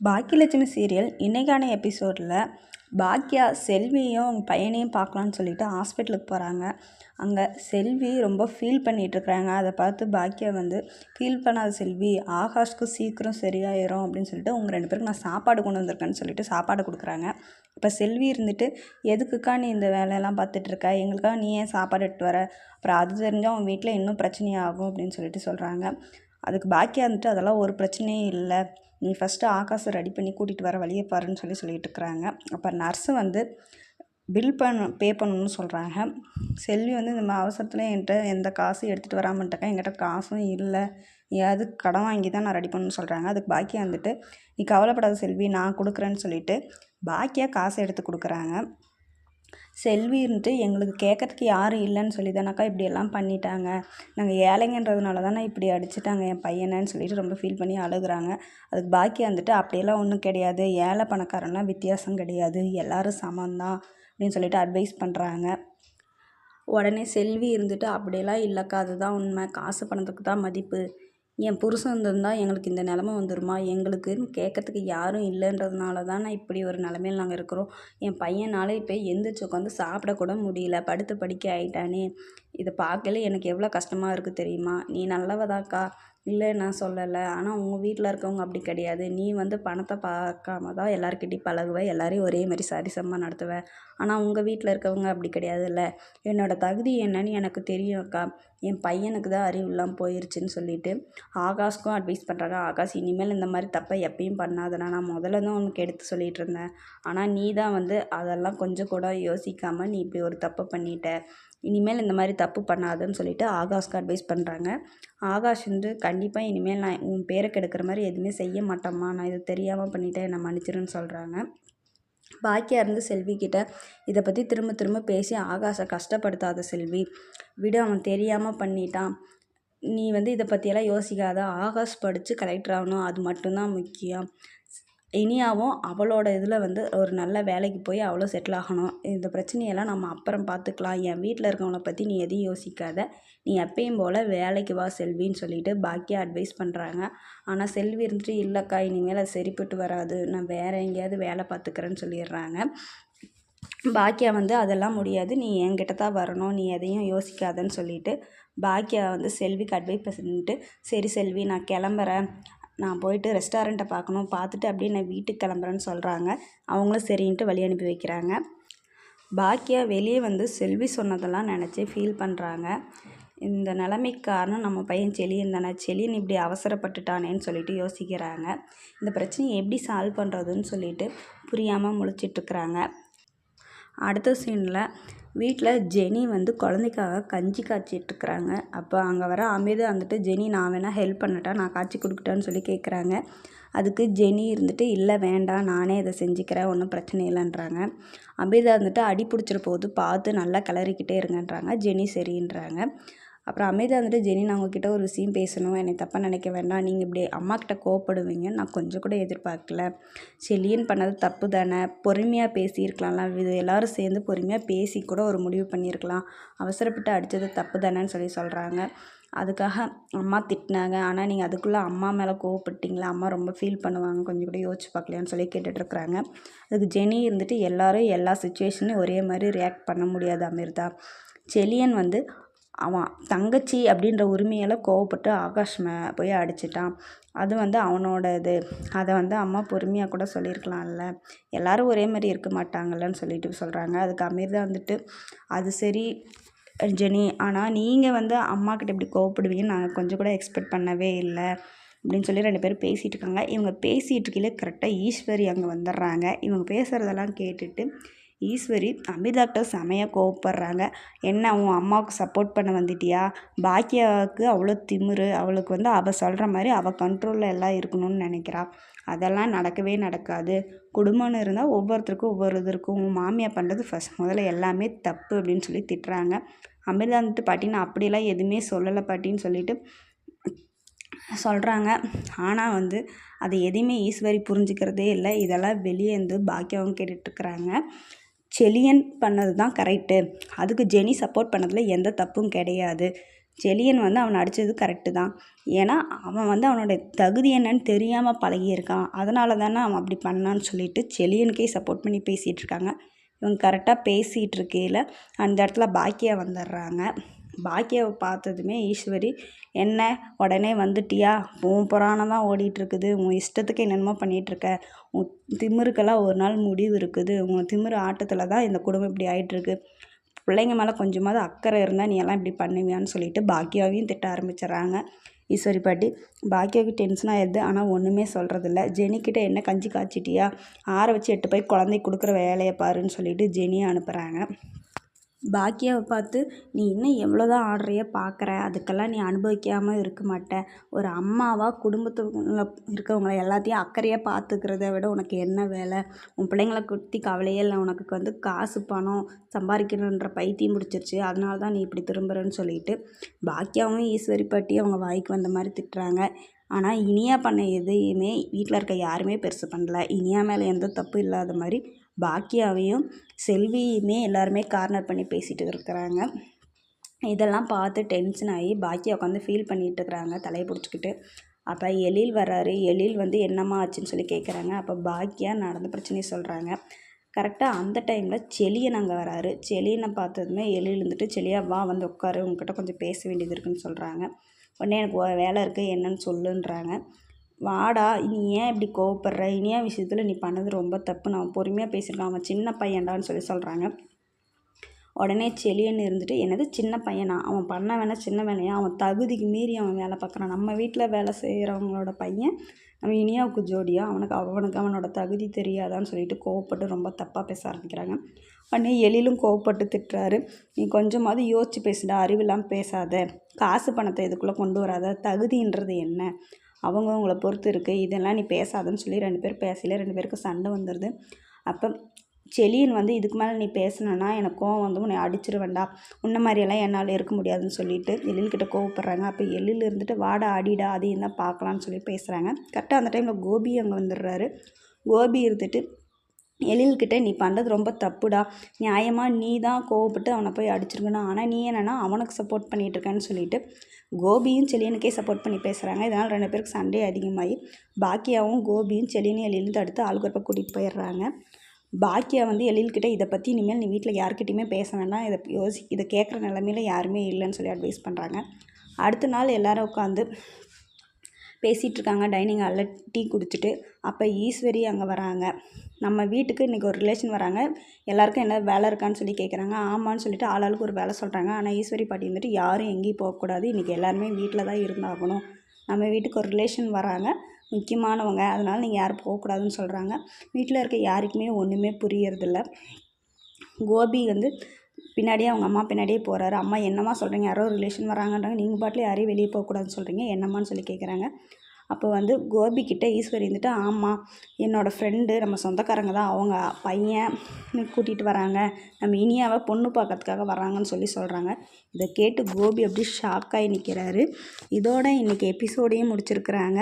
Baakiyalakshmi serial இன்றைக்கான எபிசோடில் பாக்கியா செல்வியும் அவங்க பையனையும் பார்க்கலான்னு சொல்லிட்டு ஹாஸ்பிட்டலுக்கு போகிறாங்க அங்கே செல்வி ரொம்ப ஃபீல் பண்ணிகிட்ருக்குறாங்க அதை பார்த்து பாக்கியா வந்து ஃபீல் பண்ணாத செல்வி ஆகாஷ்க்கு சீக்கிரம் சரியாயிரும் அப்படின்னு சொல்லிட்டு உங்கள் ரெண்டு பேருக்கு நான் சாப்பாடு கொண்டு வந்திருக்கேன்னு சொல்லிட்டு சாப்பாடு கொடுக்குறாங்க. இப்போ செல்வி இருந்துட்டு எதுக்குக்கா நீ இந்த வேலையெல்லாம் பார்த்துட்ருக்க எங்களுக்காக நீ ஏன் சாப்பாடு எடுத்து வர? அப்புறம் அது தெரிஞ்சால் உன் வீட்டில் இன்னும் பிரச்சனையாகும் அப்படின்னு சொல்லிட்டு சொல்கிறாங்க அதுக்கு பாக்கியா வந்துட்டு அதெல்லாம் ஒரு பிரச்சனையும் இல்லை. நீ ஃபஸ்ட்டு ஆகாசை ரெடி பண்ணி கூட்டிகிட்டு வர வழியை பாருன்னு சொல்லி சொல்லிட்டு இருக்கிறாங்க. அப்போ நர்ஸு வந்து பில் பண்ண பே பண்ணணும்னு சொல்கிறாங்க செல்வி வந்து இந்த அவசரத்தில் என்கிட்ட எந்த காசும் எடுத்துகிட்டு வராமட்டக்கா என்கிட்ட காசும் இல்லை. ஏதாவது கடன் வாங்கி தான் நான் ரெடி பண்ணணும்னு சொல்கிறாங்க அதுக்கு பாக்கியா வந்துட்டு நீ கவலைப்படாத செல்வி நான் கொடுக்குறேன்னு சொல்லிட்டு பாக்கியாக காசை எடுத்து கொடுக்குறாங்க. செல்வி இருந்துட்டு எங்களுக்கு கேட்கறதுக்கு யாரும் இல்லைன்னு சொல்லி தானக்கா இப்படியெல்லாம் பண்ணிட்டாங்க. நாங்கள் ஏழைங்கன்றதுனால தானே இப்படி அடிச்சிட்டாங்க. என் பையனைன்னு சொல்லிட்டு ரொம்ப ஃபீல் பண்ணி அழுகுறாங்க. அதுக்கு பாக்கி வந்துட்டு அப்படியெல்லாம் ஒன்றும் கிடையாது. ஏழை பணக்காரன்லாம் வித்தியாசம் கிடையாது. எல்லோரும் சமந்தான் அப்படின்னு சொல்லிட்டு அட்வைஸ் பண்ணுறாங்க உடனே செல்வி இருந்துட்டு அப்படியெல்லாம் இல்லைக்கா. அதுதான் உண்மை. காசு பணத்துக்கு தான் மதிப்பு. என் புருஷன் இருந்திருந்தா எங்களுக்கு இந்த நிலமை வந்துருமா? எங்களுக்குன்னு கேட்கறதுக்கு யாரும் இல்லைன்றதுனால தான் நான் இப்படி ஒரு நிலமையில நாங்கள் இருக்கிறோம். என் பையனால் இப்போ எந்திரிச்சு உட்காந்து சாப்பிடக்கூட முடியல. படுத்து படிக்க ஆயிட்டானே. இதை பார்க்கல எனக்கு எவ்வளோ கஷ்டமாக இருக்குது தெரியுமா? நீ நல்லவதாக்கா. இல்லை நான் சொல்லலை. ஆனால் உங்கள் வீட்டில் இருக்கவங்க அப்படி கிடையாது. நீ வந்து பணத்தை பார்க்காம தான் எல்லாருக்கிட்டையும் பழகுவ. எல்லாரையும் ஒரே மாதிரி சரிசமமாக நடத்துவ. ஆனால் உங்கள் வீட்டில் இருக்கவங்க அப்படி கிடையாதுல்ல. என்னோடய தகுதி என்னன்னு எனக்கு தெரியும் அக்கா. என் பையனுக்கு தான் அறிவு இல்லாமல் போயிருச்சுன்னு சொல்லிட்டு ஆகாஷ்க்கும் அட்வைஸ் பண்ணுறாங்க ஆகாஷ் இனிமேல் இந்த மாதிரி தப்பை எப்பயும் பண்ணாதனா நான் முதல்ல தான் உனக்கு எடுத்து சொல்லிகிட்டு இருந்தேன். ஆனால் நீ தான் வந்து அதெல்லாம் கொஞ்சம் கூட யோசிக்காமல் நீ இப்படி ஒரு தப்பு பண்ணிட்ட. இனிமேல் இந்த மாதிரி தப்பு பண்ணாதுன்னு சொல்லிட்டு ஆகாஷ்க்கு அட்வைஸ் பண்ணுறாங்க ஆகாஷ் வந்து கண்டிப்பாக இனிமேல் நான் உன் பேரை கெடுக்கிற மாதிரி எதுவுமே செய்ய மாட்டேம்மா. நான் இது தெரியாமல் பண்ணிட்டேன் என்னை மன்னிச்சிருன்னு சொல்கிறாங்க பாக்கியா இருந்து செல்வி கிட்ட இதை பற்றி திரும்ப திரும்ப பேசி ஆகாஷை கஷ்டப்படுத்தாத செல்வி. விடு அவன் தெரியாமல் பண்ணிட்டான். நீ வந்து இதை பற்றியெல்லாம் யோசிக்காத. ஆகாஷ் படித்து கலெக்டர் ஆகணும். அது மட்டும்தான் முக்கியம். இனியாவும் அவளோட இதில் வந்து ஒரு நல்ல வேலைக்கு போய் அவளும் செட்டில் ஆகணும். இந்த பிரச்சனையெல்லாம் நம்ம அப்புறம் பார்த்துக்கலாம். என் வீட்டில் இருக்கவங்கள பற்றி நீ எதையும் யோசிக்காத. நீ எப்பயும் போல் வேலைக்கு வா செல்வின்னு சொல்லிட்டு பாக்கியா அட்வைஸ் பண்ணுறாங்க ஆனால் செல்வி இருந்துட்டு இல்லைக்கா இனிமேல் அது சரிப்பட்டு வராது. நான் வேறு எங்கேயாவது வேலை பார்த்துக்கிறேன்னு சொல்லிடுறாங்க. பாக்கியா வந்து அதெல்லாம் முடியாது. நீ என்கிட்ட தான் வரணும். நீ எதையும் யோசிக்காதன்னு சொல்லிட்டு பாக்கியா வந்து செல்விக்கு அட்வைஸ் பண்ணிட்டு சரி செல்வி நான் கிளம்புறேன். நான் போயிட்டு ரெஸ்டாரண்ட்டை பார்க்கணும் பார்த்துட்டு அப்படியே நான் வீட்டுக்கு கிளம்புறேன்னு சொல்கிறாங்க அவங்களும் சரின்ட்டு வழி அனுப்பி வைக்கிறாங்க. பாக்கியா வெளியே வந்து செல்வி சொன்னதெல்லாம் நினச்சி ஃபீல் பண்ணுறாங்க இந்த நிலைமைக்கு காரணம் நம்ம பையன் செலியன் தானே. செலியன் இப்படி அவசரப்பட்டுட்டானேன்னு சொல்லிட்டு யோசிக்கிறாங்க. இந்த பிரச்சனையை எப்படி சால்வ் பண்ணுறதுன்னு சொல்லிட்டு புரியாமல் முழிச்சிட்ருக்குறாங்க அடுத்த சீனில் வீட்டில் ஜெனி வந்து குழந்தைக்காக கஞ்சி காய்ச்சிட்ருக்குறாங்க. அப்போ அங்கே வர அமிர்தா வந்துட்டு ஜெனி நான் வேணால் ஹெல்ப் பண்ணட்டா நான் காய்ச்சி கொடுக்கட்டான்னு சொல்லி கேட்குறாங்க அதுக்கு ஜெனி இருந்துட்டு இல்லை வேண்டாம் நானே இதை செஞ்சுக்கிறேன் ஒன்றும் பிரச்சனை இல்லைன்றாங்க. அமிர்தா வந்துட்டு அடி பிடிச்சிட போது பார்த்து நல்லா கிளறிக்கிட்டே இருங்கன்றாங்க. ஜெனி சரின்றாங்க. அப்புறம் அமைதியாக வந்துட்டு ஜெனி நான் உங்ககிட்ட ஒரு விஷயம் பேசணும். என்னை தப்பாக நினைக்க வேண்டாம். நீங்கள் இப்படி அம்மாக்கிட்ட கோவப்படுவீங்க. நான் கொஞ்சம் கூட எதிர்பார்க்கல. செல்லியன் பண்ணது தப்பு தானே. பொறுமையாக பேசியிருக்கலாம்ல. இது எல்லோரும் சேர்ந்து பொறுமையாக பேசி கூட ஒரு முடிவு பண்ணியிருக்கலாம். அவசரப்பட்டு அடித்தது தப்பு தானேன்னு சொல்லி சொல்கிறாங்க அதுக்காக அம்மா திட்டினாங்க. ஆனால் நீங்கள் அதுக்குள்ளே அம்மா மேலே கோவப்பட்டீங்களா? அம்மா ரொம்ப ஃபீல் பண்ணுவாங்க. கொஞ்சம் கூட யோசிச்சு பார்க்கலையான்னு சொல்லி கேட்டுட்ருக்குறாங்க. அதுக்கு ஜெனி இருந்துட்டு எல்லோரும் எல்லா சுச்சுவேஷனையும் ஒரே மாதிரி ரியாக்ட் பண்ண முடியாது அமிர்தா. செலியன் வந்து அவன் தங்கச்சி அப்படின்ற உரிமையால் கோவப்பட்டு ஆகாஷ் மே போய் அடிச்சிட்டான். அது வந்து அவனோட இது அதை வந்து அம்மா பொறுமையாக கூட சொல்லியிருக்கலாம்ல. எல்லோரும் ஒரே மாதிரி இருக்க மாட்டாங்கல்லன்னு சொல்லிட்டு சொல்கிறாங்க அதுக்கு அமீர் தான் வந்துட்டு அது சரி ஜெனி ஆனால் நீங்கள் வந்து அம்மாக்கிட்ட இப்படி கோவப்படுவீங்கன்னு நாங்கள் கொஞ்சம் கூட எக்ஸ்பெக்ட் பண்ணவே இல்லை. அப்படின்னு சொல்லி ரெண்டு பேரும் பேசிகிட்டு இருக்காங்க. இவங்க பேசிகிட்டு இருக்கையில கரெக்டாக ஈஸ்வரி அங்கே வந்துடுறாங்க. இவங்க பேசுகிறதெல்லாம் கேட்டுட்டு ஈஸ்வரி அமிதாக்கிட்ட செமையாக கோவப்படுறாங்க. என்ன உன் அம்மாவுக்கு சப்போர்ட் பண்ண வந்துட்டியா? பாக்கியாவுக்கு அவ்வளோ திமிரு. அவளுக்கு வந்து அவள் சொல்கிற மாதிரி அவள் கண்ட்ரோலில் எல்லாம் இருக்கணும்னு நினைக்கிறா. அதெல்லாம் நடக்கவே நடக்காது. குடும்பம்னு இருந்தால் ஒவ்வொருத்தருக்கும் ஒவ்வொரு இது இருக்கும். உன் மாமியார் பண்ணுறது ஃபஸ்ட் முதல்ல எல்லாமே தப்பு அப்படின்னு சொல்லி திட்டுறாங்க. அமிர்தா வந்துட்டு பாட்டி நான் அப்படிலாம் எதுவுமே சொல்லலை பாட்டின்னு சொல்லிட்டு சொல்கிறாங்க ஆனால் வந்து அது எதையுமே ஈஸ்வரி புரிஞ்சுக்கிறதே இல்லை. இதெல்லாம் வெளியே இருந்து பாக்கியாவும் கேட்டுட்ருக்குறாங்க செலியன் பண்ணது தான் கரெக்டு அதுக்கு ஜெனி சப்போர்ட் பண்ணதில் எந்த தப்பும் கிடையாது. செலியன் வந்து அவனை அடித்தது கரெக்டு தான். ஏன்னா அவன் வந்து அவனோட தகுதி என்னன்னு தெரியாமல் பழகியிருக்கான். அதனால தானே அவன் அப்படி பண்ணான்னு சொல்லிட்டு செலியனுக்கே சப்போர்ட் பண்ணி பேசிகிட்டு இருக்காங்க இவங்க கரெக்டாக பேசிகிட்டு இருக்கையில் அந்த இடத்துல பாக்கியா வந்துடுறாங்க. பாக்கியாவை பார்த்ததுமே ஈஸ்வரி என்ன? உடனே வந்துட்டியா? உன் புராணம் தான் ஓடிட்டுருக்குது உன் இஷ்டத்துக்கு என்னென்னமோ பண்ணிகிட்ருக்க. உன் திமிருக்கெல்லாம் ஒரு நாள் முடிவு இருக்குது. உன் திமிரு ஆட்டத்தில் தான் இந்த குடும்பம் இப்படி ஆகிட்டுருக்கு பிள்ளைங்க மேலே கொஞ்சமாவது அக்கறை இருந்தால் நீ எல்லாம் இப்படி பண்ணுவியான்னு சொல்லிட்டு பாக்கியாவையும் திட்ட ஆரம்பிச்சிடுறாங்க. ஈஸ்வரி பாட்டி பாக்கியாவுக்கு டென்ஷன் ஆயிடுது ஆனால் ஒன்றுமே சொல்கிறதில்ல ஜெனிக்கிட்ட என்ன கஞ்சி காய்ச்சிட்டியா? ஆற வச்சு எட்டு போய் குழந்தைக்கு கொடுக்குற வேலையை பாருன்னு சொல்லிட்டு ஜெனியை அனுப்புகிறாங்க பாக்கியாவை பார்த்து நீ இன்னும் எவ்வளோ தான் ஆடுறியோ பார்க்குற. அதுக்கெல்லாம் நீ அனுபவிக்காமல் இருக்க மாட்ட. ஒரு அம்மாவாக குடும்பத்துக்குள்ள இருக்கவங்கள எல்லாத்தையும் அக்கறையாக பார்த்துக்கிறத விட உனக்கு என்ன வேலை? உன் பிள்ளைங்கள குத்தி கவலையே இல்லை. உனக்கு வந்து காசு பணம் சம்பாதிக்கணுன்ற பைத்தியம் பிடிச்சிருச்சு. அதனால தான் நீ இப்படி திரும்புகிறன்னு சொல்லிட்டு பாக்கியாவும் ஈஸ்வரி பாட்டி அவங்க வாய்க்கு வந்த மாதிரி திட்டுறாங்க. ஆனால் இனியா பண்ண எதையுமே வீட்டில் இருக்க யாருமே பெருசு பண்ணல. இனியா மேலே எந்த தப்பும் இல்லாத மாதிரி பாக்கியாவையும் செல்வியுமே எல்லாருமே கார்னர் பண்ணி பேசிகிட்டு இருக்கிறாங்க இதெல்லாம் பார்த்து டென்ஷன் ஆகி பாக்கியா உட்காந்து ஃபீல் பண்ணிகிட்டு இருக்கிறாங்க தலையை பிடிச்சிக்கிட்டு. அப்போ எழில் வர்றாரு. எழில் வந்து என்னம்மா ஆச்சுன்னு சொல்லி கேட்குறாங்க அப்போ பாக்கியா நடந்த பிரச்சனையை சொல்கிறாங்க கரெக்டாக அந்த டைமில் செளியன் அங்கே வராரு. செளியனை பார்த்ததுமே எழில் இருந்துட்டு செளியா வா வந்து உட்காரு. உங்ககிட்ட கொஞ்சம் பேச வேண்டியது இருக்குன்னு சொல்கிறாங்க உடனே எனக்கு வேலை இருக்குது என்னன்னு சொல்லுன்றாங்க. வாடா நீ ஏன் இப்படி கோவப்படுற? இனியா விஷயத்தில் நீ பண்ணது ரொம்ப தப்பு. நான் பொறுமையாக பேசியிருக்கான் அவன் சின்ன பையன்டான்னு சொல்லி சொல்கிறாங்க உடனே செளியன்னு இருந்துட்டு என்னது சின்ன பையனா? அவன் பண்ண வேணா சின்ன வேலையா? அவன் தகுதிக்கு மீறி அவன் வேலை பார்க்குறான். நம்ம வீட்டில் வேலை செய்கிறவங்களோட பையன் நம்ம இனியாவுக்கு ஜோடியா? அவனுக்கு அவனுக்கு அவனோட தகுதி தெரியாதான்னு சொல்லிட்டு கோவப்பட்டு ரொம்ப தப்பாக பேச ஆரம்பிக்கிறாங்க. உடனே எழிலும் கோவப்பட்டு திட்டுறாரு. நீ கொஞ்சமாவது யோசிச்சு பேசுடா. அறிவில்லாமல் பேசாத. காசு பணத்தை இதுக்குள்ளே கொண்டு வராத? தகுதின்றது என்ன? அவங்கவுங்கள பொறுத்து இருக்குது இதெல்லாம் நீ பேசாதன்னு சொல்லி ரெண்டு பேர் பேசல ரெண்டு பேருக்கு சண்டை வந்துடுது அப்போ செலியன் வந்து இதுக்கு மேலே நீ பேசணுன்னா எனக்கு கோவம் வந்து உன்னை அடிச்சிருவேண்டா உன்ன மாதிரியெல்லாம் என்னால் இருக்க முடியாதுன்னு சொல்லிட்டு எழில்கிட்ட கோவப்படுறாங்க. அப்போ எழில் இருந்துட்டு வாடா அடிடா அதையும் தான் பார்க்கலான்னு சொல்லி பேசுகிறாங்க கரெக்டாக அந்த டைமில் கோபி அங்கே வந்துடுறாரு. கோபி இருந்துட்டு எழில்கிட்ட நீ பண்ணுறது ரொம்ப தப்புடா. நியாயமாக நீ தான் கோவப்பட்டு அவனை போய் அடிச்சிருக்கணும். ஆனால் நீ என்னென்னா அவனுக்கு சப்போர்ட் பண்ணிகிட்ருக்கேன்னு சொல்லிட்டு கோபியும் செலியனுக்கே சப்போர்ட் பண்ணி பேசுகிறாங்க இதனால் ரெண்டு பேருக்கு சண்டே அதிகமாகி பாக்கியாவும் கோபியும் செலியனும் எழிலும் தடுத்து ஆளுக்கு கூட்டிகிட்டு போயிடுறாங்க. பாக்கியா வந்து எழில்கிட்ட இதை பற்றி இனிமேல் நீ வீட்டில் யார்கிட்டையுமே பேச வேண்டாம். இதை யோசி இதை கேட்குற நிலமையில யாருமே இல்லைன்னு சொல்லி அட்வைஸ் பண்ணுறாங்க அடுத்த நாள் எல்லோரும் உட்காந்து பேசிகிட்டு இருக்காங்க டைனிங் ஹாலில் டீ குடிச்சிட்டு. அப்போ ஈஸ்வரி அங்கே வராங்க. நம்ம வீட்டுக்கு இன்றைக்கி ஒரு ரிலேஷன் வராங்க. எல்லாருக்கும் என்ன வேலை இருக்கான்னு சொல்லி கேட்குறாங்க. ஆமான்னு சொல்லிட்டு ஆளாளுக்கு ஒரு வேலை சொல்கிறாங்க. ஆனால் ஈஸ்வரி பாட்டி வந்துட்டு யாரும் எங்கேயும் போகக்கூடாது. இன்றைக்கி எல்லாருமே வீட்டில் தான் இருந்தாகணும். நம்ம வீட்டுக்கு ஒரு ரிலேஷன் வராங்க. முக்கியமானவங்க. அதனால் நீங்கள் யாரும் போகக்கூடாதுன்னு சொல்கிறாங்க. வீட்டில் இருக்க யாருக்குமே ஒன்றுமே புரியறதில்ல. கோபி வந்து பின்னாடியே அவங்க அம்மா பின்னாடியே போகிறாரு அம்மா என்னம்மா சொல்கிறீங்க யாரோ ரிலேஷன் வராங்கன்றாங்க. நீங்கள் பாட்டில் யாரையும் வெளியே போகக்கூடாதுன்னு சொல்கிறீங்க என்னம்மான்னு சொல்லி கேட்குறாங்க அப்போ வந்து கோபிக்கிட்ட ஈஸ்வரி இருந்துட்டு ஆமாம் என்னோடய ஃப்ரெண்டு நம்ம சொந்தக்காரங்க தான். அவங்க பையன் கூட்டிகிட்டு வராங்க. நம்ம இனியாவை பொண்ணு பார்க்கறதுக்காக வராங்கன்னு சொல்லி சொல்கிறாங்க இதை கேட்டு கோபி அப்படி ஷாக்காகி நிற்கிறாரு இதோட இன்றைக்கி எபிசோடையும் முடிச்சிருக்கிறாங்க.